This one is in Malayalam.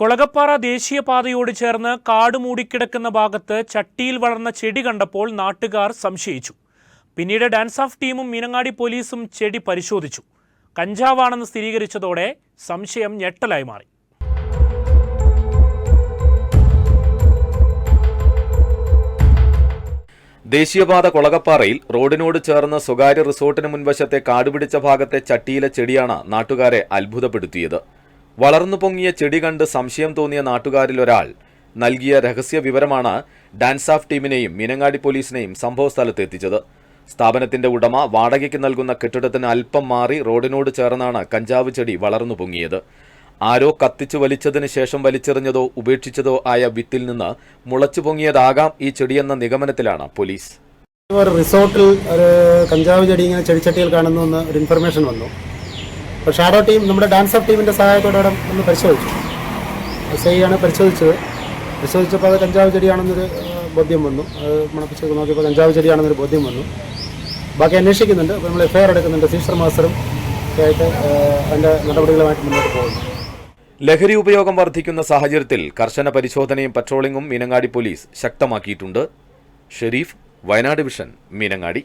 കൊളകപ്പാറ ദേശീയപാതയോട് ചേർന്ന് കാട് മൂടിക്കിടക്കുന്ന ഭാഗത്ത് ചട്ടിയിൽ വളർന്ന ചെടി കണ്ടപ്പോൾ നാട്ടുകാർ സംശയിച്ചു. പിന്നീട് ഡാൻസ് ഓഫ് ടീമും മീനങ്ങാടി പോലീസും ചെടി പരിശോധിച്ചു. കഞ്ചാവാണെന്ന് സ്ഥിരീകരിച്ചതോടെ സംശയം ഞെട്ടലായി മാറി. ദേശീയപാത കൊളകപ്പാറയിൽ റോഡിനോട് ചേർന്ന സ്വകാര്യ റിസോർട്ടിന് മുൻവശത്തെ കാടുപിടിച്ച ഭാഗത്തെ ചട്ടിയിലെ ചെടിയാണ് നാട്ടുകാരെ അത്ഭുതപ്പെടുത്തിയത്. വളർന്നു പൊങ്ങിയ ചെടി കണ്ട് സംശയം തോന്നിയ നാട്ടുകാരിൽ ഒരാൾ. നൽകിയ രഹസ്യ വിവരമാണ് ഡാൻസ് ഓഫ് ടീമിനെയും മീനങ്ങാടി പോലീസിനെയും സംഭവസ്ഥലത്ത് എത്തിച്ചത്. സ്ഥാപനത്തിന്റെ ഉടമ വാടകയ്ക്ക് നൽകുന്ന കെട്ടിടത്തിന് അല്പം മാറി റോഡിനോട് ചേർന്നാണ് കഞ്ചാവ് ചെടി വളർന്നു പൊങ്ങിയത്. ആരോ കത്തിച്ചു വലിച്ചതിന് ശേഷം വലിച്ചെറിഞ്ഞതോ ഉപേക്ഷിച്ചതോ ആയ വിത്തിൽ നിന്ന് മുളച്ചു പൊങ്ങിയതാകാം ഈ ചെടിയെന്ന നിഗമനത്തിലാണ് പോലീസ്. ഒരു റിസോർട്ടിൽ ഒരു കഞ്ചാവ് ചെടി ഇങ്ങനെ ചെടിച്ചട്ടിയിൽ കാണുന്നു എന്ന് ഒരു ഇൻഫർമേഷൻ വന്നു. അപ്പോൾ ഷാഡോ ടീം നമ്മുടെ ഡാൻസ് ഓഫ് ടീമിന്റെ സഹായത്തോടെ ഒന്ന് പരിശോധിച്ചു. എസ് ഐ ആണ് പരിശോധിച്ചത്. പരിശോധിച്ചപ്പോൾ അത് കഞ്ചാവ് ചെടിയാണെന്നൊരു ബോധ്യം വന്നു. അത് മണപ്പിച്ച് നോക്കിയപ്പോൾ കഞ്ചാവ് ചെടിയാണെന്നൊരു ബോധ്യം വന്നു. ബാക്കി അന്വേഷിക്കുന്നുണ്ട്. അപ്പോൾ നമ്മൾ എഫ്ഐആർ എടുക്കുന്നുണ്ട്. സീസർ മാസ്റ്ററും ഒക്കെ ആയിട്ട് അതിന്റെ നടപടികളുമായിട്ട് മുന്നോട്ട് പോകുന്നു. ലഹരി ഉപയോഗം വർദ്ധിക്കുന്ന സാഹചര്യത്തിൽ കർശന പരിശോധനയും പട്രോളിംഗും മീനങ്ങാടി പോലീസ് ശക്തമാക്കിയിട്ടുണ്ട്. ഷെരീഫ് വയനാട് വിഷൻ മീനങ്ങാടി.